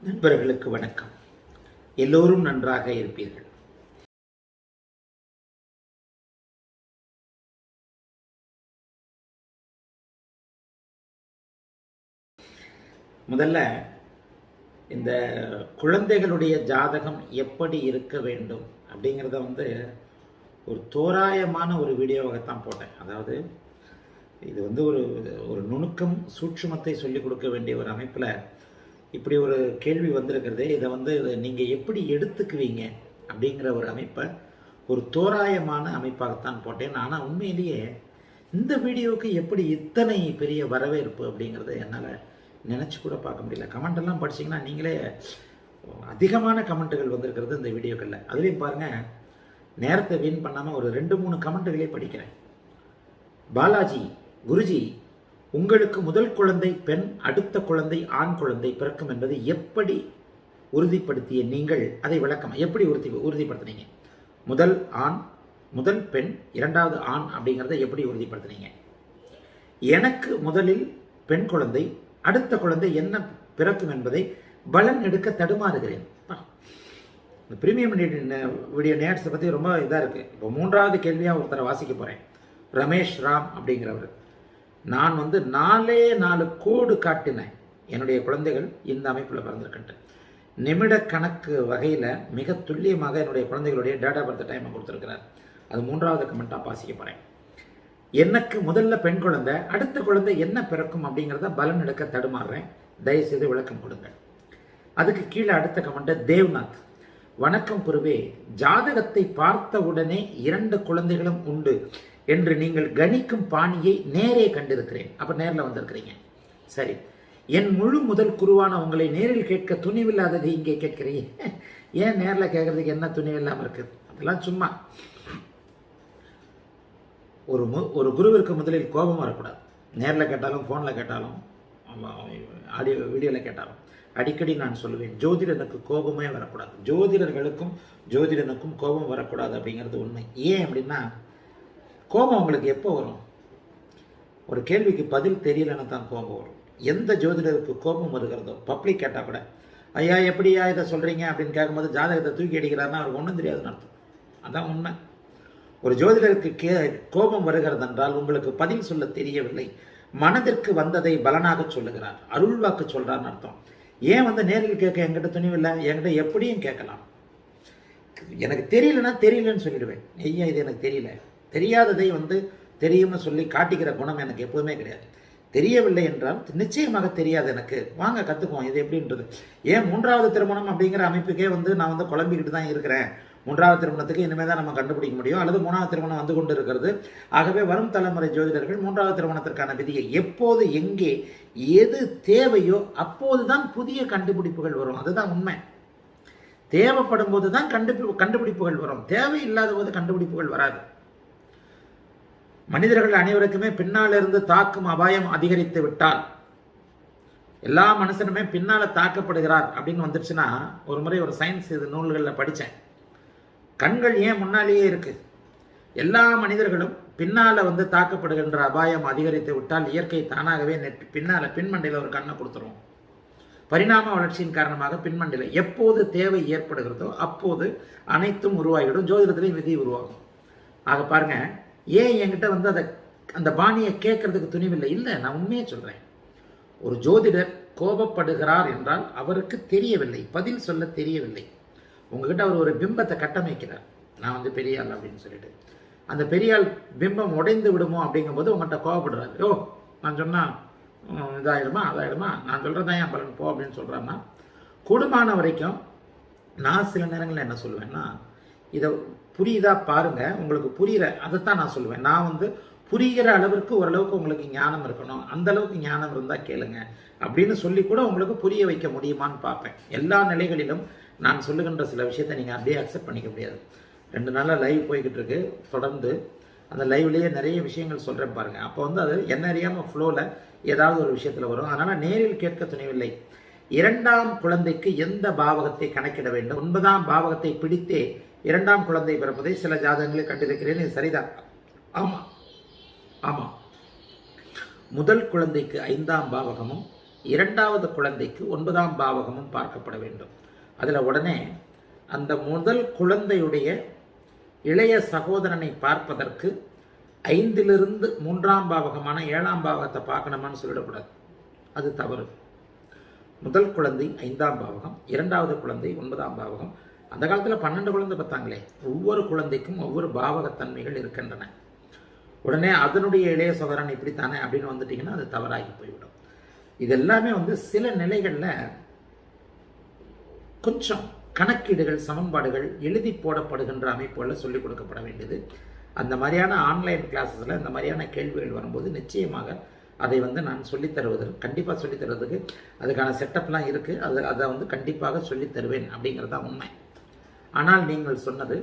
நண்பர்களுக்கு வணக்கம். எல்லோரும் நன்றாக இருப்பீர்கள். முதல்ல இந்த குழந்தைகளுடைய ஜாதகம் எப்படி இருக்க வேண்டும்? அப்படிங்கிறத வந்து ஒரு தோராயமான ஒரு வீடியோவாகத்தான் போட்டேன். அதாவது இது வந்து ஒரு ஒரு நுணுக்கம் சூட்சுமத்தை சொல்லிக் கொடுக்க வேண்டிய ஒரு அமைப்பில் இப்படி ஒரு கேள்வி வந்திருக்கிறதே இதை வந்து நீங்கள் எப்படி எடுத்துக்குவீங்க அப்படிங்கிற ஒரு அமைப்பை ஒரு தோராயமான அமைப்பாகத்தான் போட்டேன். ஆனால் உண்மையிலேயே இந்த வீடியோவுக்கு எப்படி இத்தனை பெரிய வரவேற்பு அப்படிங்கிறத என்னால் நினச்சி கூட பார்க்க முடியல. கமெண்ட் எல்லாம் படிச்சீங்கன்னா நீங்களே அதிகமான கமெண்ட்டுகள் வந்திருக்கிறது இந்த வீடியோக்களில். அதுலேயும் பாருங்கள் நேரத்தை வீண் பண்ணாமல் ஒரு ரெண்டு மூணு கமெண்ட்டுகளே படிக்கிறேன். பாலாஜி குருஜி உங்களுக்கு முதல் குழந்தை பெண் அடுத்த குழந்தை ஆண் குழந்தை பிறக்கும் என்பதை எப்படி உறுதிப்படுத்திய நீங்கள்? அதை விளக்கம் எப்படி உறுதி உறுதிப்படுத்தினீங்க? முதல் ஆண் முதல் பெண் இரண்டாவது ஆண் அப்படிங்கிறத எப்படி உறுதிப்படுத்தினீங்க? எனக்கு முதலில் பெண் குழந்தை அடுத்த குழந்தை என்ன பிறக்கும் என்பதை பலன் எடுக்க தடுமாறுகிறேன். இந்த பிரீமியம் வீடியோ நேட்ஸை பற்றி ரொம்ப இதாக இருக்குது இப்போ மூன்றாவது கேள்வியாக ஒருத்தரை வாசிக்க போகிறேன் ரமேஷ் ராம் அப்படிங்கிறவர். நான் வந்து நாலே நாலு கோடு காட்டினேன். என்னுடைய குழந்தைகள் இந்த அமைப்பில் பிறந்திருக்கின்றன நிமிட கணக்கு வகையில் மிக துல்லியமாக என்னுடைய குழந்தைகளுடைய டேட்டா பர்த் டைமை கொடுத்துருக்கிறார். அது மூன்றாவது கமெண்ட்டாக வாசிக்க போகிறேன் எனக்கு முதல்ல பெண் குழந்தை அடுத்த குழந்தை என்ன பிறக்கும் அப்படிங்கிறத பலன் எடுக்க தடுமாறுறேன். தயவுசெய்து விளக்கம் கொடுங்கள். அதுக்கு கீழே அடுத்த கமெண்ட் தேவ்நாத் வணக்கம் குருவே ஜாதகத்தை பார்த்த உடனே இரண்டு குழந்தைகளும் உண்டு என்று நீங்கள் கணிக்கும் பாணியை நேரே கண்டிருக்கிறேன் அப்போ நேரில் வந்திருக்கிறீங்க சரி என் முழு முதல் குருவான உங்களை நேரில் கேட்க துணிவில்லாததை இங்கே கேட்கிறீங்க ஏன் நேரில் கேட்கறதுக்கு என்ன துணிவு இல்லாமல் இருக்குது அதெல்லாம் சும்மா ஒரு மு ஒரு குருவிற்கு முதலில் கோபம் வரக்கூடாது நேரில் கேட்டாலும் ஃபோனில் கேட்டாலும் ஆடியோ வீடியோவில் கேட்டாலும் அடிக்கடி நான் சொல்லுவேன் ஜோதிடனுக்கு கோபமே வரக்கூடாது. ஜோதிடர்களுக்கும் ஜோதிடனுக்கும் கோபம் வரக்கூடாது அப்படிங்கிறது உண்மை. ஏன் அப்படின்னா கோபம் உங்களுக்கு எப்போ வரும்? ஒரு கேள்விக்கு பதில் தெரியலன்னு தான் கோபம் வரும். எந்த ஜோதிடருக்கு கோபம் வருகிறதோ பப்ளிக் கேட்டால் கூட ஐயா எப்படியா இதை சொல்கிறீங்க அப்படின்னு கேட்கும்போது ஜாதகத்தை தூக்கி அடிக்கிறாருன்னா அவருக்கு ஒன்றும் தெரியாதுன்னு அர்த்தம். அதான் உண்மை. ஒரு ஜோதிடருக்கு கே கோபம் வருகிறது என்றால் உங்களுக்கு பதில் சொல்ல தெரியவில்லை. மனதிற்கு வந்ததை பலனாக சொல்லுகிறார். அருள்வாக்கு சொல்கிறான்னு அர்த்தம். ஏன் வந்து நேரில் கேட்க என்கிட்ட துணிவு இல்லை என்கிட்ட எப்படியும் கேட்கலாம். எனக்கு தெரியலன்னா தெரியலன்னு சொல்லிடுவேன். ஐயா இது எனக்கு தெரியல? தெரியாததை வந்து தெரியும்னு சொல்லி காட்டிக்கிற குணம் எனக்கு எப்போதுமே கிடையாது. தெரியவில்லை என்றால் நிச்சயமாக தெரியாது எனக்கு. வாங்க கற்றுக்குவோம் இது எப்படின்றது? ஏன் மூன்றாவது திருமணம் அப்படிங்கிற அமைப்புக்கே வந்து நான் வந்து குழம்பிக்கிட்டு தான் இருக்கிறேன். மூன்றாவது திருமணத்துக்கு இனிமேல் தான் நம்ம கண்டுபிடிக்க முடியும். அல்லது மூணாவது திருமணம் வந்து கொண்டு இருக்கிறது. ஆகவே வரும் தலைமுறை ஜோதிடர்கள் மூன்றாவது திருமணத்திற்கான விதியை எப்போது எங்கே எது தேவையோ அப்போது தான் புதிய கண்டுபிடிப்புகள் வரும். அதுதான் உண்மை. தேவைப்படும் போது தான் கண்டுபி கண்டுபிடிப்புகள் வரும். தேவையில்லாத போது கண்டுபிடிப்புகள் வராது. மனிதர்கள் அனைவருக்குமே பின்னால் இருந்து தாக்கும் அபாயம் அதிகரித்து விட்டால் எல்லா மனுஷனுமே பின்னால் தாக்கப்படுகிறார் அப்படின்னு வந்துருச்சுன்னா ஒரு முறை ஒரு சயின்ஸ் இது நூல்களில் படித்தேன் கண்கள் ஏன் முன்னாலேயே இருக்குது எல்லா மனிதர்களும் பின்னால் வந்து தாக்கப்படுகின்ற அபாயம் அதிகரித்து விட்டால் இயற்கை தானாகவே நெட் பின்னால் பின்மண்டையில் ஒரு கண்ணை கொடுத்துரும். பரிணாம வளர்ச்சியின் காரணமாக பின்மண்டையில் எப்போது தேவை ஏற்படுகிறதோ அப்போது அனைத்தும் உருவாகிவிடும். ஜோதிடத்திலையும் விதி உருவாகும். ஆக பாருங்க ஏன் என்கிட்ட வந்து அதை அந்த பாணியை கேட்கறதுக்கு துணிவில்லை? இல்லை நான் உண்மையே சொல்கிறேன் ஒரு ஜோதிடர் கோபப்படுகிறார் என்றால் அவருக்கு தெரியவில்லை பதில் சொல்ல தெரியவில்லை. உங்ககிட்ட அவர் ஒரு பிம்பத்தை கட்டமைக்கிறார். நான் வந்து பெரிய ஆள் அப்படின்னு சொல்லிட்டு. அந்த பெரியால் பிம்பம் உடைந்து விடுமோ அப்படிங்கும்போது உங்கள்கிட்ட கோவப்படுறாரு. ஓ நான் சொன்னால் இதாயிடுமா அதாயிடுமா நான் சொல்கிறதான் என் பலன். போ அப்படின்னு சொல்கிறான்னா கூடுமான வரைக்கும் நான் சில நேரங்களில் என்ன சொல்லுவேன்னா இதை புரியுதா பாருங்கள் உங்களுக்கு புரியுற அதைத்தான் நான் சொல்லுவேன். நான் வந்து புரிகிற அளவிற்கு ஓரளவுக்கு உங்களுக்கு ஞானம் இருக்கணும். அந்த அளவுக்கு ஞானம் இருந்தால் கேளுங்க. அப்படின்னு சொல்லி கூட உங்களுக்கு புரிய வைக்க முடியுமான்னு பார்ப்பேன். எல்லா நிலைகளிலும் நான் சொல்லுகின்ற சில விஷயத்தை நீங்கள் அப்படியே அக்செப்ட் பண்ணிக்க முடியாது. ரெண்டு நாளாக லைவ் போய்கிட்டு இருக்கு தொடர்ந்து. அந்த லைவ்லேயே நிறைய விஷயங்கள் சொல்கிறேன் பாருங்கள் அப்போ வந்து அது என்ன அறியாமல் ஃப்ளோவில் ஏதாவது ஒரு விஷயத்தில் வரும். அதனால் நேரில் கேட்க துணிவில்லை. இரண்டாம் குழந்தைக்கு எந்த பாவகத்தை கணக்கிட வேண்டும்? ஒன்பதாம் பாவகத்தை பிடித்தே இரண்டாம் குழந்தை பிறப்பதை சில ஜாதகங்களில் கண்டிருக்கிறேன். இது சரிதான். ஆமாம் ஆமாம் முதல் குழந்தைக்கு ஐந்தாம் பாவகமும் இரண்டாவது குழந்தைக்கு ஒன்பதாம் பாவகமும் பார்க்கப்பட வேண்டும். அதில் உடனே அந்த முதல் குழந்தையுடைய இளைய சகோதரனை பார்ப்பதற்கு ஐந்திலிருந்து மூன்றாம் பாவகமான ஏழாம் பாவகத்தை பார்க்கணுமான்னு சொல்லிடக்கூடாது. அது தவறு. முதல் குழந்தை ஐந்தாம் பாவகம் இரண்டாவது குழந்தை ஒன்பதாம் பாவகம். அந்த காலத்தில் பன்னெண்டு குழந்தை பார்த்தாங்களே. ஒவ்வொரு குழந்தைக்கும் ஒவ்வொரு பாவகத்தன்மைகள் இருக்கின்றன. உடனே அதனுடைய இளைய சகோதரன் இப்படித்தானே அப்படின்னு வந்துட்டிங்கன்னா அது தவறாகி போய்விடும். இது எல்லாமே வந்து சில நிலைகளில் கொஞ்சம் கணக்கீடுகள் சமன்பாடுகள் எழுதி போடப்படுகின்ற அமைப்புகளில் சொல்லிக் கொடுக்கப்பட வேண்டியது. அந்த மாதிரியான ஆன்லைன் கிளாஸஸில் இந்த மாதிரியான கேள்விகள் வரும்போது நிச்சயமாக அதை வந்து நான் சொல்லித்தருவதற்கு கண்டிப்பாக சொல்லித்தருவதற்கு அதுக்கான செட்டப்லாம் இருக்குது அது அதை வந்து கண்டிப்பாக சொல்லித்தருவேன் அப்படிங்கிறது தான் உண்மை. ஆனால் நீங்கள் சொன்னது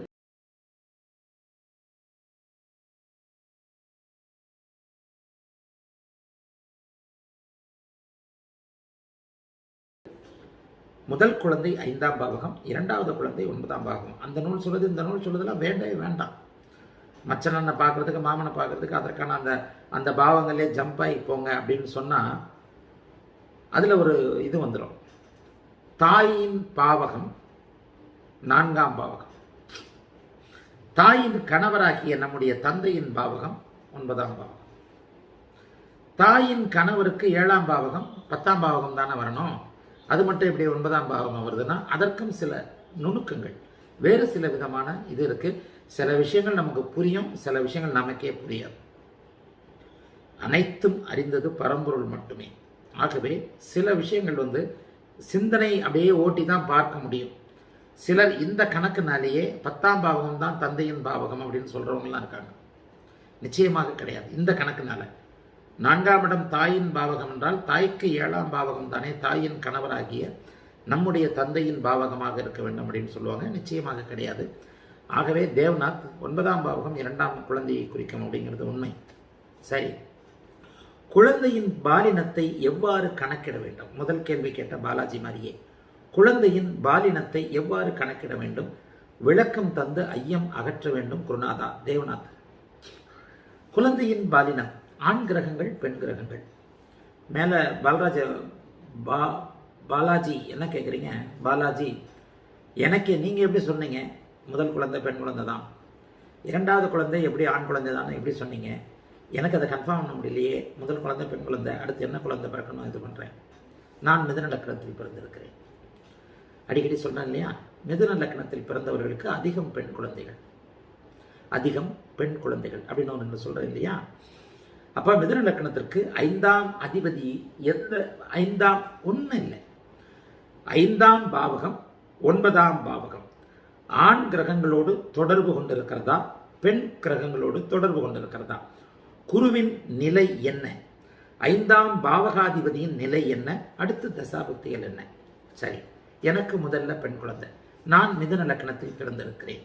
முதல் குழந்தை ஐந்தாம் பாவகம் இரண்டாவது குழந்தை ஒன்பதாம் பாவகம். அந்த நூல் சொல்லுது இந்த நூல் சொல்லுதெல்லாம் வேண்டவே வேண்டாம். மச்சனனை பார்க்கறதுக்கு மாமனை பார்க்கறதுக்கு அதற்கான அந்த அந்த பாவங்களே ஜம்ப் ஆகி போங்க அப்படின்னு சொன்னால் அதில் ஒரு இது வந்துடும் தாயின் பாவகம் நான்காம் பாவகம். தாயின் கணவராகிய நம்முடைய தந்தையின் பாவகம் ஒன்பதாம் பாவகம். தாயின் கணவருக்கு ஏழாம் பாவகம் பத்தாம் பாவகம் தானே வரணும்? அது மட்டும் எப்படி ஒன்பதாம் பாவமாக வருதுன்னா அதற்கும் சில நுணுக்கங்கள். வேறு சில விதமான இது இருக்குது சில விஷயங்கள் நமக்கு புரியும் சில விஷயங்கள் நமக்கே புரியாது. அனைத்தும் அறிந்தது பரம்பொருள் மட்டுமே. ஆகவே சில விஷயங்கள் வந்து சிந்தனை அப்படியே ஓட்டி தான் பார்க்க முடியும். சிலர் இந்த கணக்குனாலேயே பத்தாம் பாவகம் தான் தந்தையின் பாவகம் அப்படின்னு சொல்கிறவங்களாம் இருக்காங்க. நிச்சயமாக கிடையாது. இந்த கணக்குனால. நான்காம் இடம் தாயின் பாவகம் என்றால் தாய்க்கு ஏழாம் பாவகம் தானே தாயின் கணவராகிய நம்முடைய தந்தையின் பாவகமாக இருக்க வேண்டும் அப்படின்னு சொல்லுவாங்க. நிச்சயமாக கிடையாது. ஆகவே தேவ்நாத் ஒன்பதாம் பாவகம் இரண்டாம் குழந்தையை குறிக்கும் அப்படிங்கிறது உண்மை. சரி. குழந்தையின் பாலினத்தை எவ்வாறு கணக்கிட வேண்டும்? முதல் கேள்வி கேட்ட பாலாஜி மாதிரியே. குழந்தையின் பாலினத்தை எவ்வாறு கணக்கிட வேண்டும்? விளக்கம் தந்து ஐயம் அகற்ற வேண்டும் குருநாதா தேவநாத். குழந்தையின் பாலினம் ஆண் கிரகங்கள் பெண் கிரகங்கள். மேலே பாலராஜ பா பாலாஜி என்ன கேட்குறீங்க பாலாஜி எனக்கு நீங்கள் எப்படி சொன்னீங்க? முதல் குழந்தை பெண் குழந்தை தான். இரண்டாவது குழந்தை எப்படி ஆண் குழந்தை தான் எப்படி சொன்னீங்க? எனக்கு அதை கன்ஃபார்ம் பண்ண முடியலையே. முதல் குழந்தை பெண் குழந்தை அடுத்து என்ன குழந்தை பிறக்கணும் இது பண்ணுறேன் நான் மிதுன லக்கணத்தில் பிறந்திருக்கிறேன். அடிக்கடி சொன்னேன் இல்லையா? மிதுன லக்கணத்தில் பிறந்தவர்களுக்கு அதிகம் பெண் குழந்தைகள். அதிகம் பெண் குழந்தைகள் அப்படின்னு ஒன்று சொல்கிறேன் இல்லையா? அப்போ மிதுன லக்கணத்திற்கு ஐந்தாம் அதிபதி எந்த ஐந்தாம் ஒன்று இல்லை. ஐந்தாம் பாவகம் ஒன்பதாம் பாவகம். ஆண் கிரகங்களோடு தொடர்பு கொண்டிருக்கிறதா பெண் கிரகங்களோடு தொடர்பு கொண்டிருக்கிறதா? குருவின் நிலை என்ன? ஐந்தாம் பாவகாதிபதியின் நிலை என்ன? அடுத்து தசாபுக்திகள் என்ன? சரி எனக்கு முதல்ல பெண் குழந்தை. நான் மிதுன லக்கணத்தில் பிறந்திருக்கிறேன்.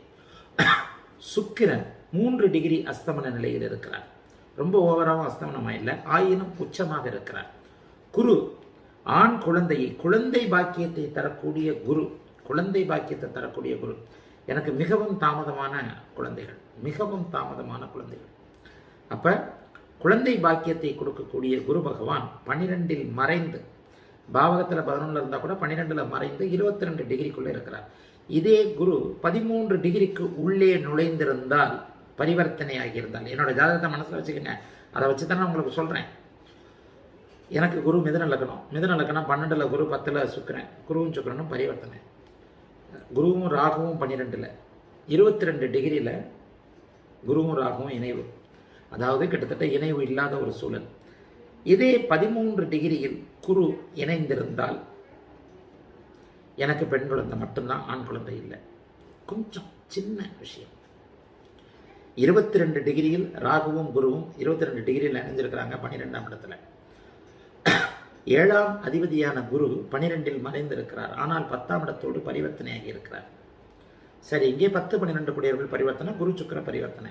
சுக்கிரன் மூன்று டிகிரி அஸ்தமன நிலையில் இருக்கிறார். ரொம்ப ஓவராகவும் அஸ்தமனமாக இல்லை. ஆயினும் உச்சமாக இருக்கிறார். குரு ஆண் குழந்தையை குழந்தை பாக்கியத்தை தரக்கூடிய குரு குழந்தை பாக்கியத்தை தரக்கூடிய குரு. எனக்கு மிகவும் தாமதமான குழந்தைகள் மிகவும் தாமதமான குழந்தைகள். அப்போ குழந்தை பாக்கியத்தை கொடுக்கக்கூடிய குரு பகவான் பன்னிரெண்டில் மறைந்து பாவகத்தில் பதினொன்றில் இருந்தால் கூட பன்னிரெண்டில் மறைந்து இருபத்தி ரெண்டு டிகிரிக்குள்ளே இருக்கிறார். இதே குரு பதிமூன்று டிகிரிக்கு உள்ளே நுழைந்திருந்தால் பரிவர்த்தனை ஆகியிருந்தால் என்னோட ஜாதகத்தை மனசில் வச்சுக்கோங்க. அதை வச்சு தான் நான் உங்களுக்கு சொல்கிறேன் எனக்கு குரு மிதன லக்கணம் மிதன லக்கணம் பன்னெண்டில் குரு பத்தில் சுக்கரன். குருவும் சுக்கிரனும் பரிவர்த்தனை. குருவும் ராகுவும் பன்னிரெண்டில். இருபத்தி ரெண்டு டிகிரியில் குருவும் ராகுவும் இணைவு. அதாவது கிட்டத்தட்ட இணைவு இல்லாத ஒரு சூழல். இதே பதிமூன்று டிகிரியில் குரு இணைந்திருந்தால் எனக்கு பெண் குழந்தை மட்டும்தான் ஆண் குழந்தை இல்லை. கொஞ்சம் சின்ன விஷயம். இருபத்தி ரெண்டு டிகிரியில் ராகுவும் குருவும் இருபத்தி ரெண்டு டிகிரியில் அணிஞ்சிருக்கிறாங்க பன்னிரெண்டாம் இடத்துல. ஏழாம் அதிபதியான குரு பனிரெண்டில் மறைந்திருக்கிறார். ஆனால் பத்தாம் இடத்தோடு பரிவர்த்தனையாகி இருக்கிறார். சரி இங்கே பத்து பன்னிரெண்டு குடியவர்கள் பரிவர்த்தனை குரு சுக்கர பரிவர்த்தனை.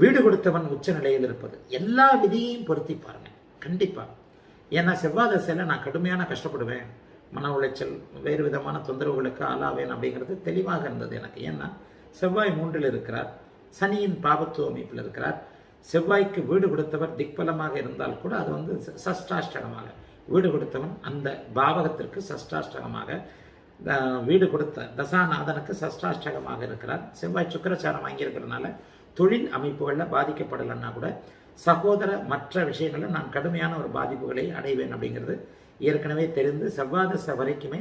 வீடு கொடுத்தவன் உச்ச நிலையில் இருப்பது. எல்லா விதியையும் பொருத்தி பாருங்க. கண்டிப்பா. ஏன்னா செவ்வாய் தசையில் நான் கடுமையான கஷ்டப்படுவேன். மன உளைச்சல் வேறு விதமான தொந்தரவுகளுக்கு ஆளாவேன் அப்படிங்கிறது தெளிவாக இருந்தது எனக்கு. ஏன்னா செவ்வாய் மூன்றில் இருக்கிறார் சனியின் பாவத்துவ அமைப்பில் இருக்கிறார். செவ்வாய்க்கு வீடு கொடுத்தவர் திக்பலமாக இருந்தால் கூட அது வந்து சஷ்டாஷ்டகமாக. வீடு கொடுத்தவன் அந்த பாவகத்திற்கு சஷ்டாஷ்டகமாக. வீடு கொடுத்த தசாநாதனுக்கு சஷ்டாஷ்டகமாக இருக்கிறார். செவ்வாய் சுக்கரச்சாரம் வாங்கியிருக்கிறதுனால தொழில் அமைப்புகளில் பாதிக்கப்படலைன்னா கூட சகோதர மற்ற விஷயங்களில் நான் கடுமையான ஒரு பாதிப்புகளை அடைவேன் அப்படிங்கிறது ஏற்கனவே தெரிந்து செவ்வாதச வரைக்குமே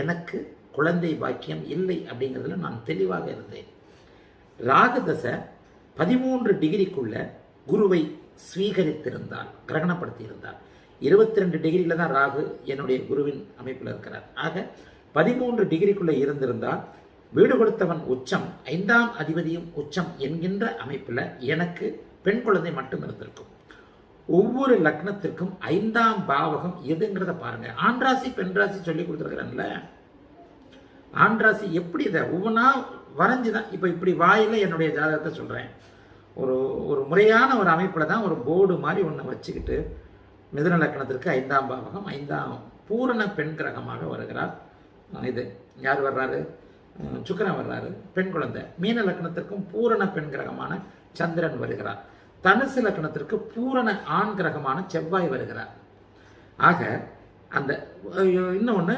எனக்கு குழந்தை பாக்கியம் இல்லை அப்படிங்கிறதுல நான் தெளிவாக இருந்தேன். ராகுதசை பதிமூன்று டிகிரிக்குள்ள குருவை ஸ்வீகரித்திருந்தால் கிரகணப்படுத்தியிருந்தால் இருபத்தி ரெண்டு டிகிரியில் தான் ராகு என்னுடைய குருவின் அமைப்பில் இருக்கிறார். ஆக பதிமூன்று டிகிரிக்குள்ளே இருந்திருந்தால் வீடு கொடுத்தவன் உச்சம் ஐந்தாம் அதிபதியும் உச்சம் என்கின்ற அமைப்பில் எனக்கு பெண் குழந்தை மட்டும் இருந்திருக்கும். ஒவ்வொரு லக்னத்திற்கும் ஐந்தாம் பாவகம் எதுங்கிறத பாருங்க. ஆண் ராசி பெண் ராசி சொல்லி கொடுத்துருக்குறேன்ல. ஆண்ராசி எப்படி இதை ஒவ்வொன்றா வரைஞ்சி தான் இப்போ இப்படி வாயில என்னுடைய ஜாதகத்தை சொல்கிறேன் ஒரு ஒரு முறையான ஒரு அமைப்பில் தான் ஒரு போர்டு மாதிரி ஒன்று வச்சுக்கிட்டு மிதுன லக்கணத்திற்கு ஐந்தாம் பாவகம் ஐந்தாம் பூரண பெண் கிரகமாக வருகிறார். இது யார் வர்றாரு? சுக்கரன் சுக்கிரன் வர்றாரு பெண் குழந்தை. மீன லக்னத்திற்கும் பூரண பெண் கிரகமான சந்திரன் வருகிறார். தனுசு லக்னத்திற்கு பூரண ஆண் கிரகமான செவ்வாய் வருகிறார். ஆக அந்த இன்னொன்று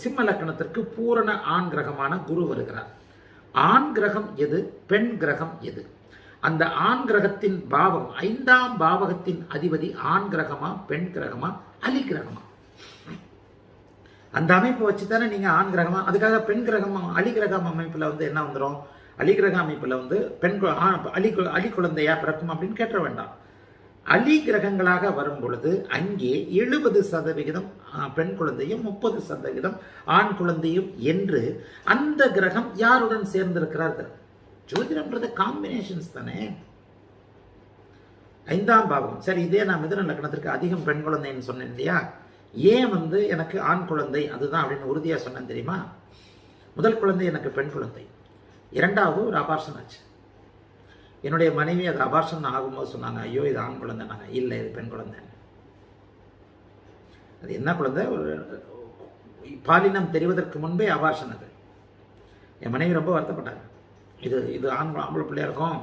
சிம்ம லக்கணத்திற்கு பூரண ஆண் கிரகமான குரு வருகிறார். ஆண் கிரகம் எது? பெண் கிரகம் எது? அந்த ஆண் கிரகத்தின் பாவம் ஐந்தாம் பாவகத்தின் அதிபதி ஆண் கிரகமா பெண் கிரகமா அலி கிரகமா? அந்த அமைப்பை வச்சு தானே நீங்கள் ஆண் கிரகமா அதுக்காக பெண் கிரகம் அலி கிரகம் அமைப்பில் வந்து என்ன வந்துடும் அலி கிரக அமைப்பில் வந்து பெண் அலி அலி குழந்தையா பிறக்கும் அப்படின்னு கேட்ட வேண்டாம். அலி கிரகங்களாக வரும் பொழுது அங்கே எழுபது சதவிகிதம் பெண் குழந்தையும் முப்பது சதவிகிதம் ஆண் குழந்தையும் என்று அந்த கிரகம் யாருடன் சேர்ந்திருக்கிறார்கள்? ஜோதிடம்ன்றது காம்பினேஷன்ஸ் தானே. ஐந்தாம் பாவம் சரி இதே நான் மிதுன லக்னத்திற்கு அதிகம் பெண் குழந்தைன்னு சொன்னேன் இல்லையா? ஏன் வந்து எனக்கு ஆண் குழந்தை? அதுதான் அப்படின்னு உறுதியாக சொன்னேன் தெரியுமா? முதல் குழந்தை எனக்கு பெண் குழந்தை. இரண்டாவது ஒரு அபார்ஷன் ஆச்சு. என்னுடைய மனைவி அது அபார்ஷன் ஆகும்போது சொன்னாங்க ஐயோ இது ஆண் குழந்தைனாங்க இல்லை இது பெண் குழந்தை. அது என்ன குழந்தை? ஒரு பாலினம் தெரிவதற்கு முன்பே அபார்ஷன் அது. என் மனைவி ரொம்ப வருத்தப்பட்டாங்க. இது இது ஆண் ஆம்பளை பிள்ளையாக இருக்கும்?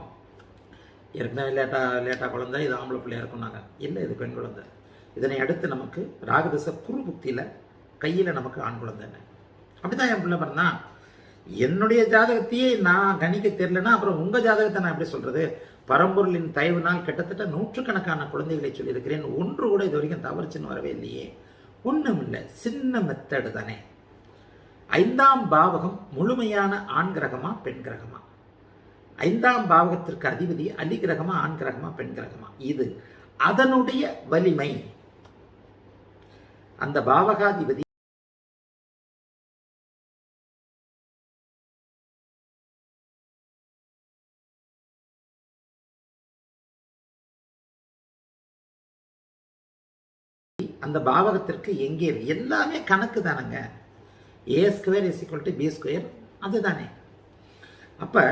ஏற்கனவே லேட்டாக லேட்டாக குழந்தை இது ஆம்பளை பிள்ளையாக இருக்கும்னாங்க இல்லை இது பெண் குழந்தை. இதனை அடுத்து நமக்கு ராகதச குரு புக்தியில் கையில் நமக்கு ஆண் குழந்தைன்னு. அப்படிதான் என் பிள்ளை பண்ணா என்னுடைய ஜாதகத்தையே நான் கணிக்க தெரியலன்னா அப்புறம் உங்க ஜாதகத்தை நான் எப்படி சொல்றது? பரம்பொருளின் தயவுனால் கிட்டத்தட்ட நூற்றுக்கணக்கான குழந்தைகளை சொல்லியிருக்கிறேன். ஒன்று கூட இது வரைக்கும் தவறுச்சுன்னு வரவே இல்லையே. ஒன்றும் இல்லை சின்ன மெத்தடு தானே. ஐந்தாம் பாவகம் முழுமையான ஆண் கிரகமா பெண் கிரகமா? ஐந்தாம் பாவகத்திற்கு அதிபதி அலி கிரகமா ஆண் கிரகமா பெண் கிரகமா? இது அதனுடைய வலிமை. அந்த பாவகாதிபதி அந்த பாவகத்திற்கு எங்கே? எல்லாமே கணக்கு தானங்க. A square is equal to B square அதுதானே. அப்போ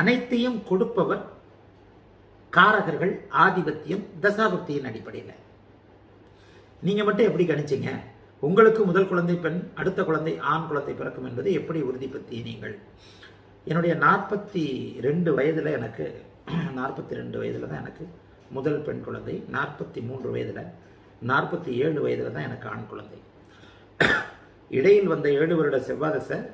அனைத்தையும் கொடுப்பவர் காரகர்கள் ஆதிபத்தியம் தசாபக்தியின் அடிப்படையில். நீங்கள் மட்டும் எப்படி கணிச்சீங்க? உங்களுக்கு முதல் குழந்தை பெண் அடுத்த குழந்தை ஆண் குழந்தை பிறக்கும் என்பதை எப்படி உறுதிப்படுத்தி நீங்கள்? என்னுடைய நாற்பத்தி ரெண்டு வயதில் எனக்கு நாற்பத்தி ரெண்டு வயதில் தான் எனக்கு முதல் பெண் குழந்தை நாற்பத்தி மூன்று வயதில் நாற்பத்தி ஏழு வயதில் தான் எனக்கு ஆண் குழந்தை. இடையில் வந்த ஏழு வருட செவ்வாதசை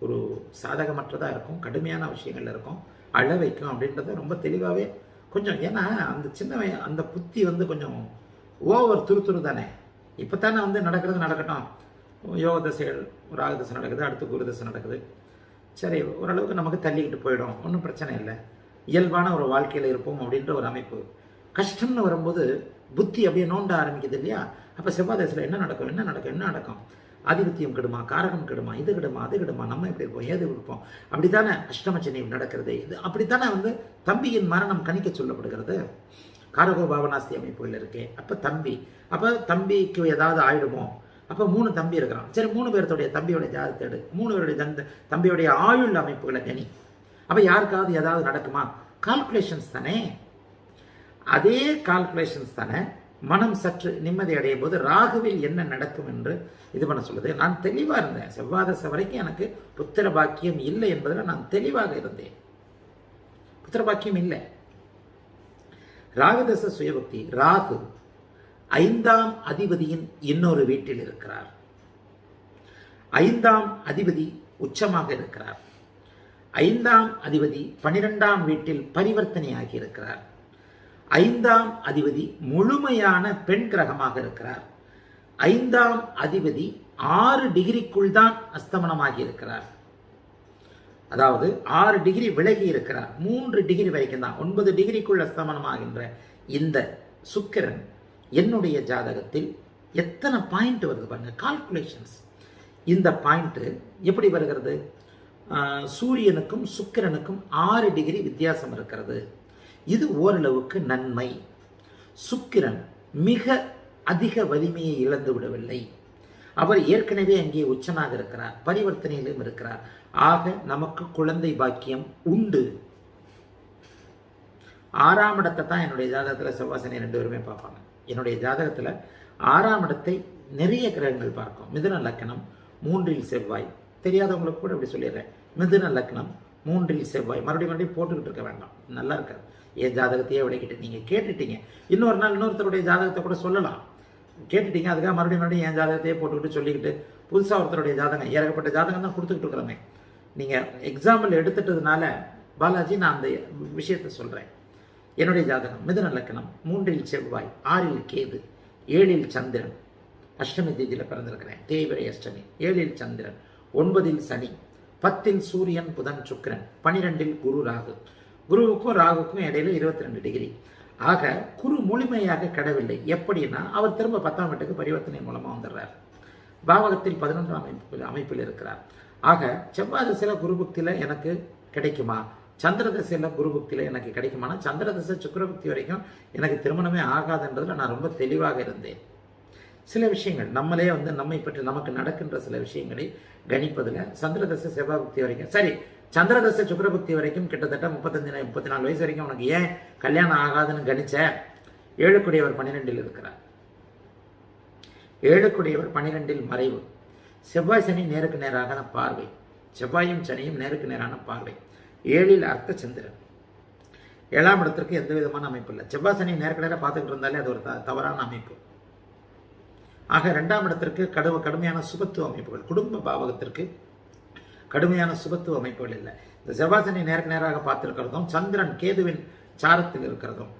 ஒரு சாதகமற்றதாக இருக்கும் கடுமையான விஷயங்கள் இருக்கும் அழ வைக்கும் அப்படின்றத ரொம்ப தெளிவாகவே கொஞ்சம் ஏன்னா அந்த சின்ன வய- அந்த புத்தி வந்து கொஞ்சம் ஓவர் துரு துரு தானே. இப்போ தானே வந்து நடக்கிறது நடக்கட்டும். யோக தசைகள் ராக தசை நடக்குது அடுத்து குரு தசை நடக்குது. சரி ஓரளவுக்கு நமக்கு தள்ளிக்கிட்டு போயிடும் ஒன்றும் பிரச்சனை இல்லை. இயல்பான ஒரு வாழ்க்கையில் இருப்போம் அப்படின்ற ஒரு அமைப்பு. கஷ்டம்னு வரும்போது புத்தி அப்படியே நோண்ட ஆரம்பிக்குது இல்லையா? அப்போ செவ்வாதேசில் என்ன நடக்கும்? என்ன நடக்கும்? என்ன நடக்கும்? ஆதிபத்தியம் கெடுமா? காரகம் கெடுமா? இது கெடுமா? அது கெடுமா? நம்ம எப்படி இருப்போம்? ஏது இருப்போம்? அப்படித்தானே அஷ்டமச்சனை நடக்கிறது? இது அப்படித்தானே வந்து தம்பியின் மரணம் கணிக்க சொல்லப்படுகிறது. காரகோ பாவனாஸ்தி அமைப்புகள் இருக்கே. அப்போ தம்பி. அப்போ தம்பிக்கு ஏதாவது ஆயிடுமோ? அப்போ மூணு தம்பி இருக்கிறான். சரி மூணு பேர்த்துடைய தம்பியோடைய ஜாதகத்தை எடு. மூணு பேருடைய தந்த தம்பியுடைய ஆயுள் அமைப்புகளை கணி. அப்போ யாருக்காவது ஏதாவது நடக்குமா? கால்குலேஷன்ஸ் தானே. அதே கால்குலேஷன்ஸ் தானே மனம் சற்று நிம்மதி அடையும் போது ராகுவில் என்ன நடக்கும் என்று இது பண்ண சொல்லுது. நான் தெளிவாக இருந்தேன். செவ்வாதசை வரைக்கும் எனக்கு புத்திர பாக்கியம் இல்லை என்பதில் நான் தெளிவாக இருந்தேன். புத்திர பாக்கியம் இல்லை. ராகுதச சுயபக்தி. ராகு ஐந்தாம் அதிபதியின் இன்னொரு வீட்டில் இருக்கிறார். ஐந்தாம் அதிபதி உச்சமாக இருக்கிறார். ஐந்தாம் அதிபதி பனிரெண்டாம் வீட்டில் பரிவர்த்தனையாகி இருக்கிறார். ஐந்தாம் அதிபதி முழுமையான பெண் கிரகமாக இருக்கிறார். ஐந்தாம் அதிபதி ஆறு டிகிரிக்குள் தான் அஸ்தமனமாகி இருக்கிறார். அதாவது ஆறு டிகிரி விலகி இருக்கிறார். மூன்று டிகிரி வரைக்கும் தான். ஒன்பது டிகிரிக்குள் அஸ்தமனமாகின்ற இந்த சுக்கிரன் என்னுடைய ஜாதகத்தில் எத்தனை பாயிண்ட் வருது பாருங்க. கால்குலேஷன்ஸ் இந்த பாயிண்ட்டு எப்படி வருகிறது? சூரியனுக்கும் சுக்கிரனுக்கும் ஆறு டிகிரி வித்தியாசம் இருக்கிறது. இது ஓரளவுக்கு நன்மை. சுக்கிரன் மிக அதிக வலிமையை இழந்து விடவில்லை. அவர் ஏற்கனவே அங்கே உச்சனாக இருக்கிறார் பரிவர்த்தனையிலும் இருக்கிறார். ஆக நமக்கு குழந்தை பாக்கியம் உண்டு. ஆறாம் இடத்தை தான் என்னுடைய ஜாதகத்தில் செவ்வாசனை ரெண்டு பேருமே பார்ப்பாங்க. என்னுடைய ஜாதகத்தில் ஆறாம் இடத்தை நிறைய கிரகங்கள் பார்க்கும். மிதுன லக்கணம் மூன்றில் செவ்வாய். தெரியாதவங்களுக்கு கூட இப்படி சொல்லிடுறேன். மிதுன லக்னம் மூன்றில் செவ்வாய். மறுபடியும் மறுபடியும் போட்டுக்கிட்டு இருக்க வேண்டாம். நல்லா இருக்காது. என் ஜாதகத்தையே விளக்கிட்டு நீங்கள் கேட்டுட்டீங்க. இன்னொரு நாள் இன்னொருத்தருடைய ஜாதகத்தை கூட சொல்லலாம். கேட்டுட்டீங்க அதுக்காக மறுபடியும் மறுபடியும் என் ஜாதகத்தையே போட்டுக்கிட்டு சொல்லிக்கிட்டு புதுசாக ஒருத்தருடைய ஜாதகம் ஏகப்பட்ட ஜாதகம் தான் கொடுத்துக்கிட்டு இருக்கிறோமே நீங்கள் எக்ஸாம்பிள் எடுத்துட்டதுனால பாலாஜி நான் அந்த விஷயத்தை சொல்கிறேன் என்னுடைய ஜாதகம் மிதுன லக்கணம் மூன்றில் செவ்வாய் ஆறில் கேது ஏழில் சந்திரன். அஷ்டமி தேதியில் பிறந்திருக்கிறேன். தேய்பிரை அஷ்டமி ஏழில் சந்திரன் ஒன்பதில் சனி பத்தில் சூரியன் புதன் சுக்கிரன் பனிரெண்டில் குரு ராகு. குருவுக்கும் ராகுக்கும் இடையில இருபத்தி ரெண்டு டிகிரி ஆக குரு முழுமையாக கடவில்லை. எப்படின்னா அவர் திரும்ப பத்தாம் வீட்டுக்கு பரிவர்த்தனை மூலமாக வந்துடுறார். பாவகத்தில் பதினொன்றாம் அமைப்பில் அமைப்பில் இருக்கிறார். ஆக செவ்வாய் சில குருபுக்தியில் எனக்கு கிடைக்குமா? சந்திர திசையில் குருபுக்தியில் எனக்கு கிடைக்குமானா சந்திர திசை சுக்கரபுக்தி வரைக்கும் எனக்கு திருமணமே ஆகாதுன்றதுல நான் ரொம்ப தெளிவாக இருந்தேன். சில விஷயங்கள் நம்மளே வந்து நம்மை பற்றி நமக்கு நடக்கின்ற சில விஷயங்களை கணிப்பதில் சந்திரதசை செவ்வாபக்தி வரைக்கும் சரி சந்திரதசை சுக்கிரபக்தி வரைக்கும் கிட்டத்தட்ட முப்பத்தஞ்சு முப்பத்தி நாலு வயசு வரைக்கும் உனக்கு ஏன் கல்யாணம் ஆகாதுன்னு கணிச்ச? ஏழுக்குடையவர் பன்னிரெண்டில் இருக்கிறார். ஏழுக்குடையவர் பன்னிரெண்டில் மறைவு. செவ்வாய் சனி நேருக்கு நேரான பார்வை. செவ்வாயும் சனியும் நேருக்கு நேரான பார்வை. ஏழில் அர்த்த சந்திரன். ஏழாம் இடத்திற்கு எந்த விதமான அமைப்பு இல்லை. செவ்வாய் சனி நேருக்கு நேராக பார்த்துக்கிட்டு இருந்தாலே அது ஒரு த- தவறான அமைப்பு. ஆக ரெண்டாம் இடத்திற்கு கடு கடுமையான சுபத்துவ அமைப்புகள். குடும்ப பாவகத்திற்கு கடுமையான சுபத்துவ அமைப்புகள் இல்லை. இந்த செவ்வாசனை நேருக்கு நேராக பார்த்திருக்கிறதும் சந்திரன் கேதுவின் சாரத்தில் இருக்கிறதும்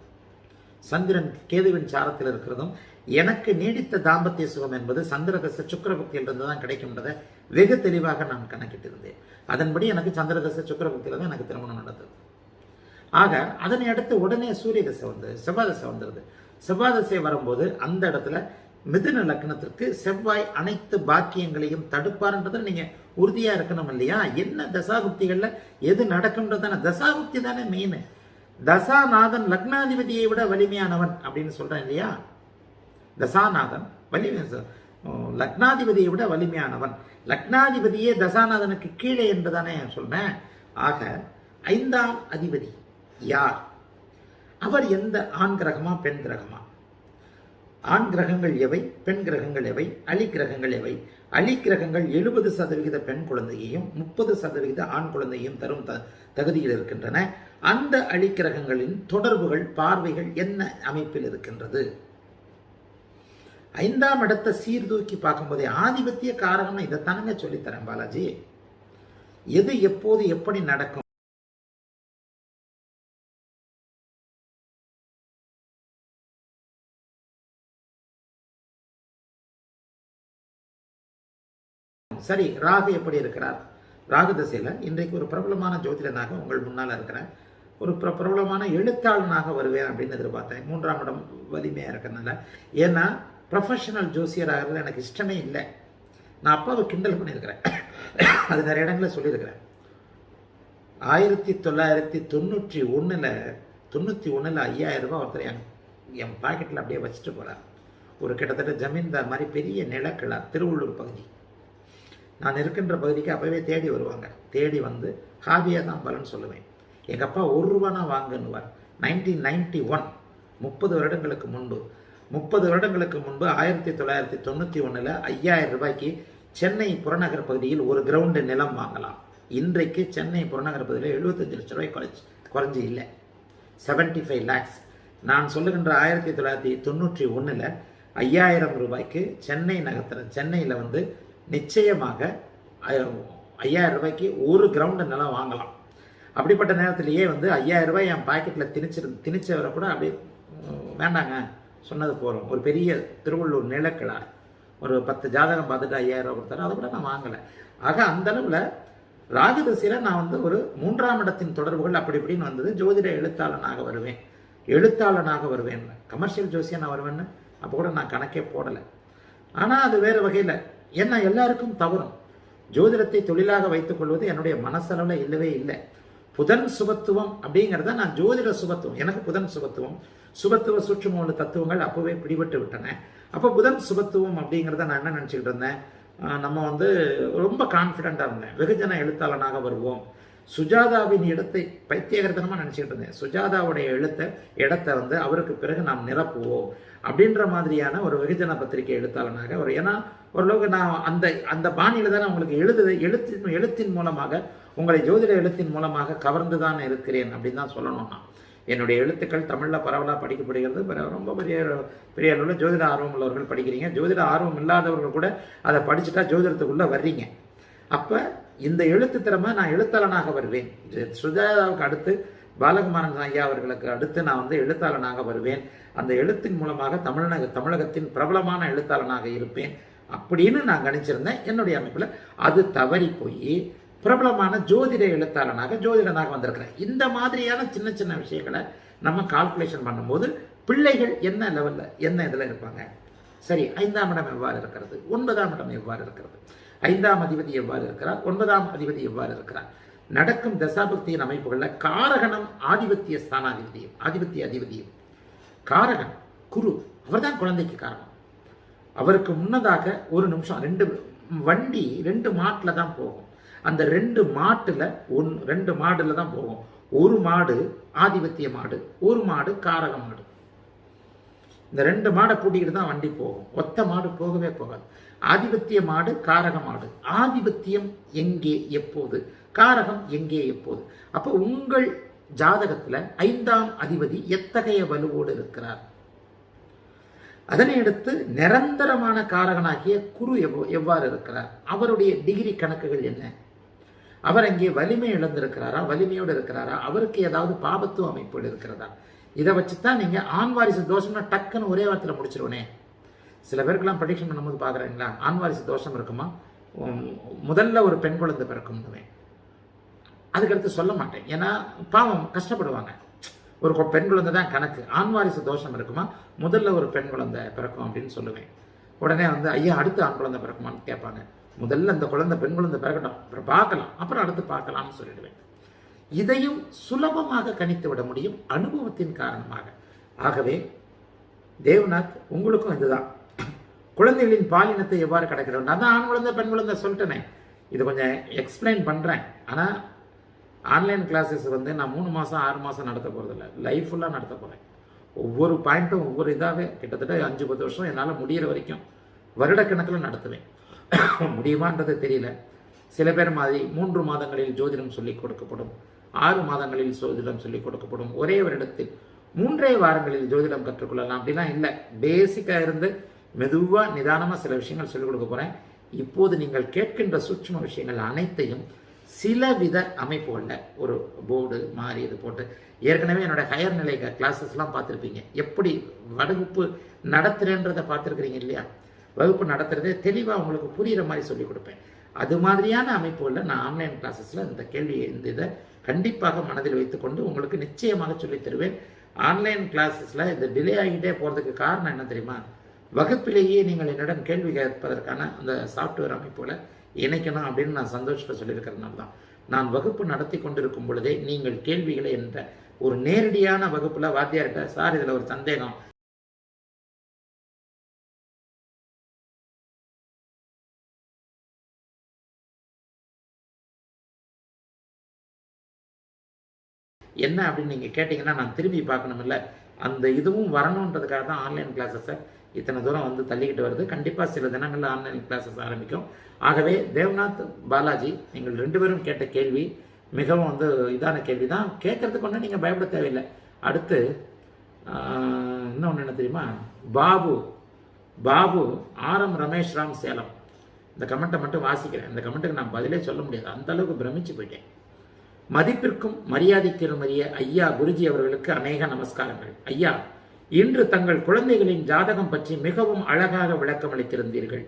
சந்திரன் கேதுவின் சாரத்தில் இருக்கிறதும் எனக்கு நீடித்த தாம்பத்திய சுகம் என்பது சந்திரதச சுக்கரபக்தியிலிருந்து தான் கிடைக்கின்றதை வெகு தெளிவாக நான் கணக்கிட்டிருந்தேன். அதன்படி எனக்கு சந்திரதச சுக்கரபக்தியில் தான் எனக்கு திருமணம் நடந்தது. ஆக அதனை அடுத்து உடனே சூரிய தசை வந்து செவ்வாதசை வந்துடுது செவ்வாதசை வரும்போது அந்த இடத்துல மிதுன லக்னத்திற்கு செவ்வாய் அனைத்து பாக்கியங்களையும் தடுப்பார்ன்றதை நீங்க உறுதியா இருக்கணும் இல்லையா? என்ன தசாபுக்திகள்ல எது நடக்கும்ன்றதான தானே. தசாபுக்தி தானே மெயின் தசாநாதன் லக்னாதிபதியை விட வலிமையானவன் அப்படின்னு சொல்றேன் இல்லையா? தசாநாதன் வலிமை லக்னாதிபதியை விட வலிமையானவன். லக்னாதிபதியே தசாநாதனுக்கு கீழே என்றுதானே சொல்றேன். ஆக ஐந்தாம் அதிபதி யார்? அவர் எந்த ஆண் கிரகமா பெண் கிரகமா? ஆண் கிரகங்கள் எவை பெண் கிரகங்கள் எவை அலி கிரகங்கள் எவை? அலி கிரகங்கள் எழுபது சதவிகித பெண் குழந்தையையும் முப்பது சதவிகித ஆண் குழந்தையையும் தரும் த தகுதியில் இருக்கின்றன. அந்த அலி கிரகங்களின் தொடர்புகள் பார்வைகள் என்ன அமைப்பில் இருக்கின்றது? ஐந்தாம் இடத்தை சீர்தூக்கி பார்க்கும்போதே ஆதிபத்திய காரகம்னு இதைத்தானுங்க சொல்லித்தரேன் பாலாஜி. எது எப்போது எப்படி நடக்கும்? சரி ராகு எப்படி இருக்கிறார்? ராகு திசையில் இன்றைக்கு ஒரு பிரபலமான ஜோதிடனாக உங்கள் முன்னால் இருக்கிறேன். ஒரு பிர பிரபலமான எழுத்தாளனாக வருவேன் அப்படின்னு எதிர்பார்த்தேன். மூன்றாம் இடம் வலிமையாக இருக்கிறதுனால. ஏன்னா ப்ரொஃபஷனல் ஜோசியராகிறது எனக்கு இஷ்டமே இல்லை. நான் அப்பாவை கிண்டல் பண்ணியிருக்கிறேன். அது நிறைய இடங்களில் சொல்லியிருக்கிறேன். ஆயிரத்தி தொள்ளாயிரத்தி தொண்ணூற்றி ஒன்றில் தொண்ணூற்றி ஒன்றில் ஐயாயிரம் ரூபாய் ஒருத்தர் என் என் பாக்கெட்டில் அப்படியே வச்சுட்டு போகிறார் ஒரு கிட்டத்தட்ட ஜமீன்தார் மாதிரி பெரிய நிலக்கிழா திருவள்ளூர் பகுதி. நான் இருக்கின்ற பகுதிக்கு அப்போவே தேடி வருவாங்க. தேடி வந்து ஹாபியாக தான் பலன் சொல்லுவேன். எங்கள் அப்பா ஒரு ரூபானா வாங்குன்னுவார். நைன்டீன் நைன்டி ஒன் முப்பது வருடங்களுக்கு முன்பு. முப்பது வருடங்களுக்கு முன்பு ஆயிரத்தி தொள்ளாயிரத்தி தொண்ணூற்றி ஒன்றில் ஐயாயிரம் ரூபாய்க்கு சென்னை புறநகர் பகுதியில் ஒரு கிரவுண்டு நிலம் வாங்கலாம். இன்றைக்கு சென்னை புறநகர் பகுதியில் எழுபத்தஞ்சு லட்ச ரூபாய் குறைச்சி குறைஞ்சி இல்லை. செவன்டி ஃபைவ் லேக்ஸ் நான் சொல்லுகின்ற ஆயிரத்தி தொள்ளாயிரத்தி தொண்ணூற்றி ஒன்றில் ஐயாயிரம் ரூபாய்க்கு சென்னை நகரத்தில் சென்னையில் வந்து நிச்சயமாக ஐயாயிரம் ரூபாய்க்கு ஒரு கிரவுண்டு நிலம் வாங்கலாம். அப்படிப்பட்ட நேரத்திலேயே வந்து ஐயாயிரம் ரூபாய் என் பாக்கெட்டில் திணிச்சிரு திணிச்சவரை கூட அப்படியே வேண்டாங்க சொன்னது போகிறோம் ஒரு பெரிய திருவள்ளூர் நிலக்கிழார் ஒரு பத்து ஜாதகம் பார்த்துட்டு ஐயாயிரம் ரூபா கொடுத்தாரு அதை கூட நான் வாங்கலை. ஆக அந்த அளவில் ராஜதசையில் நான் வந்து ஒரு மூன்றாம் இடத்தின் தொடர்புகள் அப்படி இப்படின்னு வந்தது. ஜோதிட எழுத்தாளனாக வருவேன். எழுத்தாளனாக வருவேன். கமர்ஷியல் ஜோசியா நான் வருவேன்னு அப்போ கூட நான் கணக்கே போடலை. ஆனால் அது வேறு வகையில் ஏன்னா எல்லாருக்கும் தவறும். ஜோதிடத்தை தொழிலாக வைத்துக் கொள்வது என்னுடைய மனசளவில் இல்லவே இல்லை. புதன் சுபத்துவம் அப்படிங்கிறத நான் ஜோதிட சுபத்துவம் எனக்கு புதன் சுபத்துவம் சுபத்துவ சூட்சும தத்துவங்கள் அப்போவே பிடிபட்டு விட்டன. அப்போ புதன் சுபத்துவம் அப்படிங்கிறத நான் என்ன நினச்சிக்கிட்டு இருந்தேன்? நம்ம வந்து ரொம்ப கான்ஃபிடென்ட்டாக இருந்தேன். வெகுஜன எழுத்தாளனாக வருவோம். சுஜாதாவின் இடத்தை பைத்தியகரத்தனமாக நினச்சிக்கிட்டு இருந்தேன். சுஜாதாவுடைய எழுத்தை இடத்தை வந்து அவருக்கு பிறகு நாம் நிரப்புவோம் அப்படின்ற மாதிரியான ஒரு வெகுஜன பத்திரிகை எழுத்தாளனாக ஒரு ஏன்னா ஓரளவுக்கு நான் அந்த அந்த பாணியில் தானே உங்களுக்கு எழுது எழுத்தின் எழுத்தின் மூலமாக உங்களை ஜோதிட எழுத்தின் மூலமாக கவர்ந்து தான் இருக்கிறேன் அப்படின்னு தான் சொல்லணும் நான். என்னுடைய எழுத்துக்கள் தமிழில் பரவலாக படிக்கப்படுகிறது. பிற- ரொம்ப பெரிய பெரிய அளவில் ஜோதிட ஆர்வம் உள்ளவர்கள் படிக்கிறீங்க. ஜோதிட ஆர்வம் இல்லாதவர்கள் கூட அதை படிச்சுட்டா ஜோதிடத்துக்குள்ளே வர்றீங்க. அப்போ இந்த எழுத்து திறமை நான் எழுத்தாளனாக வருவேன். சுஜாதாவுக்கு அடுத்து பாலகுமாரன் ஐயா அவர்களுக்கு அடுத்து நான் வந்து எழுத்தாளனாக வருவேன். அந்த எழுத்தின் மூலமாக தமிழக தமிழகத்தின் பிரபலமான எழுத்தாளனாக இருப்பேன் அப்படின்னு நான் கணிச்சிருந்தேன் என்னுடைய அமைப்பில். அது தவறி போய் பிரபலமான ஜோதிட எழுத்தாளனாக ஜோதிடனாக வந்திருக்கிறேன். இந்த மாதிரியான சின்ன சின்ன விஷயங்களை நம்ம கால்குலேஷன் பண்ணும்போது பிள்ளைகள் என்ன லெவலில் என்ன இதில் இருப்பாங்க? சரி ஐந்தாம் இடம் எவ்வாறு இருக்கிறது? ஒன்பதாம் இடம் எவ்வாறு இருக்கிறது? ஐந்தாம் அதிபதி எவ்வாறு இருக்கிறார்? ஒன்பதாம் அதிபதி எவ்வாறு இருக்கிறார்? நடக்கும் தசாபக்தியின் அமைப்புகளில் காரகணம் ஆதிபத்திய ஸ்தானாதிபதியும் ஆதிபத்திய அதிபதியும். காரகன் குரு அவர்தான் குழந்தைக்கு காரணம். அவருக்கு முன்னதாக ஒரு நிமிஷம் ரெண்டு வண்டி ரெண்டு மாட்டில் தான் போகும். அந்த ரெண்டு மாட்டில் ஒன் ரெண்டு மாடில் தான் போகும். ஒரு மாடு ஆதிபத்திய மாடு ஒரு மாடு காரக மாடு. இந்த ரெண்டு மாடை கூட்டிக்கிட்டு தான் வண்டி போகும். ஒத்த மாடு போகவே போகாது. ஆதிபத்திய மாடு காரக மாடு. ஆதிபத்தியம் எங்கே எப்போது? காரகம் எங்கே எப்போது? அப்போ உங்கள் ஜாதகத்துல ஐந்தாம் அதிபதி எத்தகைய வலுவோடு இருக்கிறார்? அதனை அடுத்து நிரந்தரமான காரகனாகிய குரு எவ்வ- எவ்வாறு இருக்கிறார்? அவருடைய டிகிரி கணக்குகள் என்ன? அவர் அங்கே வலிமை இழந்திருக்கிறாரா? வலிமையோடு இருக்கிறாரா? அவருக்கு ஏதாவது பாபத்துவ அமைப்புகள் இருக்கிறதா? இதை வச்சு தான் நீங்கள் ஆண் வாரிசு தோஷம்னா டக்குன்னு ஒரே வாரத்தில் முடிச்சிருவனே. சில பேருக்கெல்லாம் ப்ரடிக்ஷன் பண்ணும்போது பார்க்குறீங்களா? ஆண் வாரிசு தோஷம் இருக்குமா? முதல்ல ஒரு பெண் குழந்தை பிறக்கும்னுவேன். அதுக்கடுத்து சொல்ல மாட்டேன். ஏன்னா பாவம் கஷ்டப்படுவாங்க. ஒரு பெண் குழந்தை தான் கணக்கு. ஆண் வாரிசு தோஷம் இருக்குமா? முதல்ல ஒரு பெண் குழந்தை பிறக்கும் அப்படின்னு சொல்லுவேன். உடனே வந்து ஐயா அடுத்து ஆண் குழந்தை பிறக்குமான்னு கேட்பாங்க. முதல்ல அந்த குழந்தை பெண் குழந்தை பிறக்கட்டும். அப்புறம் பார்க்கலாம். அப்புறம் அடுத்து பார்க்கலாம்னு சொல்லிடுவேன். இதையும் சுலபமாக கணித்து விட முடியும் அனுபவத்தின் காரணமாக. ஆகவே தேவ்நாத் உங்களுக்கும் இதுதான். குழந்தைகளின் பாலினத்தை எவ்வாறு கணக்கிட நான் தான் ஆண் குழந்தை பெண் குழந்தை சொல்லிட்டேனே. இது கொஞ்சம் எக்ஸ்பிளைன் பண்ணுறேன் ஆனால் ஆன்லைன் கிளாஸஸ் வந்து நான் மூணு மாதம் ஆறு மாதம் நடத்த போகிறதில்ல லைஃப் ஃபுல்லாக நடத்த போகிறேன் ஒவ்வொரு பாயிண்ட்டும் ஒவ்வொரு இதாகவே கிட்டத்தட்ட அஞ்சு பத்து வருஷம் என்னால் முடியிற வரைக்கும் வருடக்கணக்கில் நடத்துவேன். முடியுமான்றது தெரியல. சில பேர் மாதிரி மூன்று மாதங்களில் ஜோதிடம் சொல்லிக் கொடுக்கப்படும். ஆறு மாதங்களில் ஜோதிடம் சொல்லிக் கொடுக்கப்படும் ஒரே வருடத்தில் மூன்றே வாரங்களில் ஜோதிடம் கற்றுக்கொள்ளலாம். அப்படிலாம் இல்லை பேசிக்காக இருந்து மெதுவாக நிதானமாக சில விஷயங்கள் சொல்லிக் கொடுக்க போகிறேன் இப்போது நீங்கள் கேட்கின்ற சூட்சம விஷயங்கள் அனைத்தையும் சில வித அமைப்புகளில் ஒரு போர்டு மாதிரி இது போட்டு ஏற்கனவே என்னோட ஹையர் நிலை கிளாஸஸ்லாம் பார்த்துருப்பீங்க. எப்படி வகுப்பு நடத்துகிறேன்றதை பார்த்துருக்குறீங்க இல்லையா? வகுப்பு நடத்துகிறதே தெளிவாக உங்களுக்கு புரிகிற மாதிரி சொல்லிக் கொடுப்பேன். அது மாதிரியான அமைப்புகளில் நான் ஆன்லைன் கிளாஸஸில் இந்த கேள்வியை இந்த இதை கண்டிப்பாக மனதில் வைத்துக்கொண்டு உங்களுக்கு நிச்சயமாக சொல்லித் தருவேன். ஆன்லைன் கிளாஸஸில் இந்த டிலே ஆகிட்டே போகிறதுக்கு காரணம் என்ன தெரியுமா? வகுப்பிலேயே நீங்கள் என்னிடம் கேள்வி கேட்பதற்கான அந்த சாஃப்ட்வேர் அமைப்புகளை இணைக்கணும் அப்படின்னு நான் சந்தோஷத்தை சொல்லியிருக்கிறதுனால தான். நான் வகுப்பு நடத்தி கொண்டிருக்கும் பொழுதே நீங்கள் கேள்விகளை என்ற ஒரு நேரடியான வகுப்பில் வாத்தியார்கிட்ட சார் இதில் ஒரு சந்தேகம். என்ன அப்படின்னு நீங்கள் கேட்டிங்கன்னா நான் திரும்பி பார்க்கணுமில்ல அந்த இதுவும் வரணுன்றதுக்காக தான் ஆன்லைன் கிளாஸஸை இத்தனை தூரம் வந்து தள்ளிக்கிட்டு வருது. கண்டிப்பாக சில தினங்களில் ஆன்லைன் கிளாஸஸ் ஆரம்பிக்கும். ஆகவே தேவ்நாத் பாலாஜி நீங்கள் ரெண்டு பேரும் கேட்ட கேள்வி மிகவும் வந்து இதான கேள்வி தான் கேட்கறதுக்கு ஒன்றும் நீங்கள் பயப்பட தேவையில்லை. அடுத்து இன்னும் இன்னொன்று என்ன தெரியுமா? Babu Babu R M. Ramesh Ram Salem. இந்த கமெண்ட்டை மட்டும் வாசிக்கிறேன். இந்த கமெண்ட்டுக்கு நான் பதிலே சொல்ல முடியாது. அந்தளவுக்கு பிரமிச்சு போயிட்டேன். மதிப்பிற்கும் மரியாதைக்குரிய ஐயா குருஜி அவர்களுக்கு அநேக நமஸ்காரங்கள். ஐயா இன்று தங்கள் குழந்தைகளின் ஜாதகம் பற்றி மிகவும் அழகாக விளக்கம் அளித்திருந்தீர்கள்.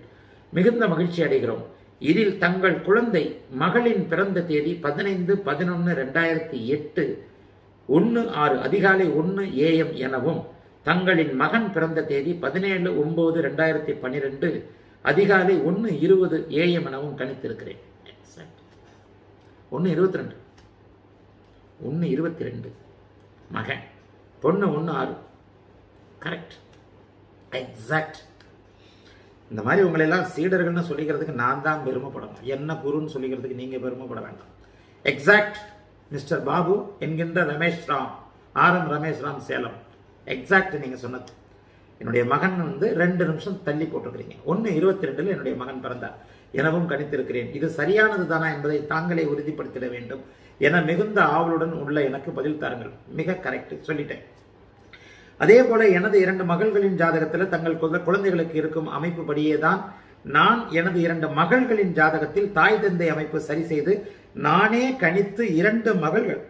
மிகுந்த மகிழ்ச்சி அடைகிறோம். இதில் தங்கள் குழந்தை மகளின் பிறந்த தேதி பதினைந்து பதினொன்று ரெண்டாயிரத்தி எட்டு ஒன்று ஆறு அதிகாலை ஒன்று ஏஎம் எனவும் தங்களின் மகன் பிறந்த தேதி பதினேழு ஒன்பது ரெண்டாயிரத்தி பன்னிரெண்டு அதிகாலை ஒன்று இருபது ஏஎம் எனவும் கணித்திருக்கிறேன். ஒன்று இருபத்தி ரெண்டு. ஒன்று இருபத்தி ரெண்டு மகன். பொண்ணு ஒன்று ஆறு. கரெக்ட் எக்ஸாக்ட் இந்த மாதிரி உங்களெல்லாம் சீடர்கள்னு சொல்லிக்கிறதுக்கு நான் தான் பெருமைப்படணும். என்ன குருன்னு சொல்லிக்கிறதுக்கு நீங்கள் பெருமைப்பட வேண்டாம். எக்ஸாக்ட் மிஸ்டர் பாபு என்கின்ற Ramesh Ram. R M. Ramesh Ram Salem. Exact நீங்கள் சொன்னது. என்னுடைய மகன் வந்து ரெண்டு நிமிஷம் தள்ளி போட்டிருக்கிறீங்க. ஒன்று இருபத்தி ரெண்டில் என்னுடைய மகன் பிறந்தார். எனவும் கணித்திருக்கிறேன். இது சரியானது தானா என்பதை தாங்களே உறுதிப்படுத்திட வேண்டும். என மிகுந்த ஆவலுடன் உள்ள எனக்கு பதில் தாருங்கள். மிக கரெக்ட் சொல்லிட்டேன். அதே போல எனது இரண்டு மகள்களின் ஜாதகத்தில் தங்கள் குழந்தைகளுக்கு இருக்கும் அமைப்பு படியே தான் நான் எனது இரண்டு மகள்களின் ஜாதகத்தில் தாய் தந்தை அமைப்பு சரி செய்து நானே கணித்து இரண்டு மகள்கள்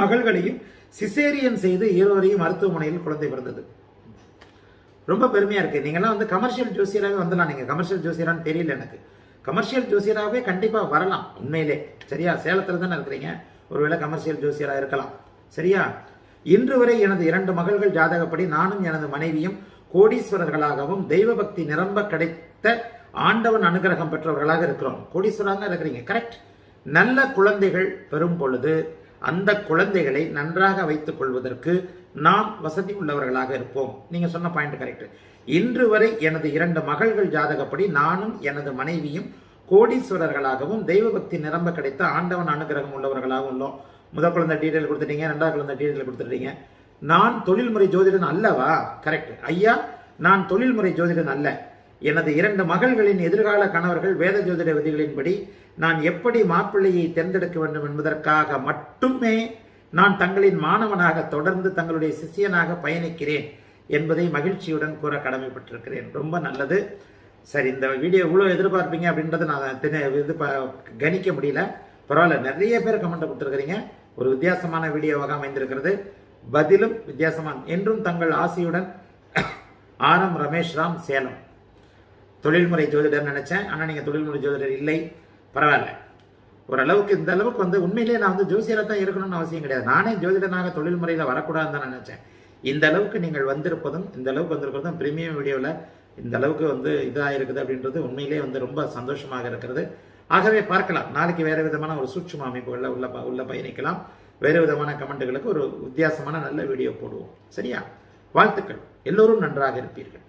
மகள்களையும் சிசேரியன் செய்து இருவரையும் மருத்துவமனையில் குழந்தை பிறந்தது. ரொம்ப பெருமையா இருக்கு. நீங்கெல்லாம் வந்து கமர்ஷியல் ஜோசியராகவே வந்துடலாம் நீங்க கமர்ஷியல் ஜோசியரான்னு தெரியல எனக்கு. கமர்ஷியல் ஜோசியராகவே கண்டிப்பாக வரலாம். உண்மையிலே. சரியா? சேலத்தில் தானே இருக்கிறீங்க. ஒருவேளை கமர்ஷியல் ஜோசியராக இருக்கலாம். சரியா? இன்று வரை எனது இரண்டு மகள்கள் ஜாதகப்படி நானும் எனது மனைவியும் கோடீஸ்வரர்களாகவும் தெய்வ பக்தி நிரம்ப கிடைத்த ஆண்டவன் அனுகிரகம் பெற்றவர்களாக இருக்கிறோம். கோடீஸ்வராக இருக்கிறீங்க. கரெக்ட் நல்ல குழந்தைகள் பெறும் பொழுது அந்த குழந்தைகளை நன்றாக வைத்துக் கொள்வதற்கு நாம் வசதி உள்ளவர்களாக இருப்போம். நீங்க சொன்ன பாயிண்ட் கரெக்ட் இன்று வரை எனது இரண்டு மகள்கள் ஜாதகப்படி நானும் எனது மனைவியும் கோடீஸ்வரர்களாகவும் தெய்வபக்தி நிரம்ப கிடைத்த ஆண்டவன் அனுகிரகம் உள்ளவர்களாகவும் உள்ளோம். முதல் குழந்தை டீட்டெயில் கொடுத்துட்டீங்க ரெண்டாவது குழந்தை டீட்டெயில் கொடுத்துட்டீங்க. நான் தொழில்முறை ஜோதிடன் அல்லவா? கரெக்ட் ஐயா நான் தொழில்முறை ஜோதிடன் அல்ல. எனது இரண்டு மகள்களின் எதிர்கால கணவர்கள் வேத ஜோதிட விதிகளின்படி நான் எப்படி மாப்பிள்ளையை தேர்ந்தெடுக்க வேண்டும் என்பதற்காக மட்டுமே நான் தங்களின் மாணவனாக தொடர்ந்து தங்களுடைய சிஷியனாக பயணிக்கிறேன். என்பதை மகிழ்ச்சியுடன் கூற கடமைப்பட்டிருக்கிறேன். ரொம்ப நல்லது. சரி இந்த வீடியோ இவ்வளோ எதிர்பார்ப்பீங்க அப்படின்றத நான் தின- இது ப- கணிக்க முடியல. பரவாயில்ல நிறைய பேர் கமெண்ட் கொடுத்துருக்கிறீங்க. ஒரு வித்தியாசமான வீடியோவாக அமைந்திருக்கிறது. பதிலும் வித்தியாசமான. என்றும் தங்கள் ஆசையுடன் ஆரம் ரமேஷ் ராம் சேலம். தொழில்முறை ஜோதிடர் நினைச்சேன். ஆனால் நீங்கள் தொழில்முறை ஜோதிடர் இல்லை. பரவாயில்ல. ஓரளவுக்கு இந்த அளவுக்கு வந்து உண்மையிலேயே நான் வந்து ஜோசியராக தான் இருக்கணும்னு அவசியம் கிடையாது. நானே ஜோதிடனாக தொழில் முறையில் வரக்கூடாதுன்னு தான் நினச்சேன். இந்த அளவுக்கு நீங்கள் வந்திருப்பதும் இந்த அளவுக்கு வந்திருப்பதும் பிரீமியம் வீடியோவில் இந்த அளவுக்கு வந்து இதாக இருக்குது அப்படின்றது உண்மையிலேயே வந்து ரொம்ப சந்தோஷமாக இருக்கிறது. ஆகவே பார்க்கலாம். நாளைக்கு வேறு விதமான ஒரு சூட்சும அமைப்புகளில் உள்ள ப- உள்ள பயணிக்கலாம். வேறு விதமான கமெண்ட்டுகளுக்கு ஒரு வித்தியாசமான நல்ல வீடியோ போடுவோம். சரியா? வாழ்த்துக்கள். எல்லோரும் நன்றாக இருப்பீர்கள்.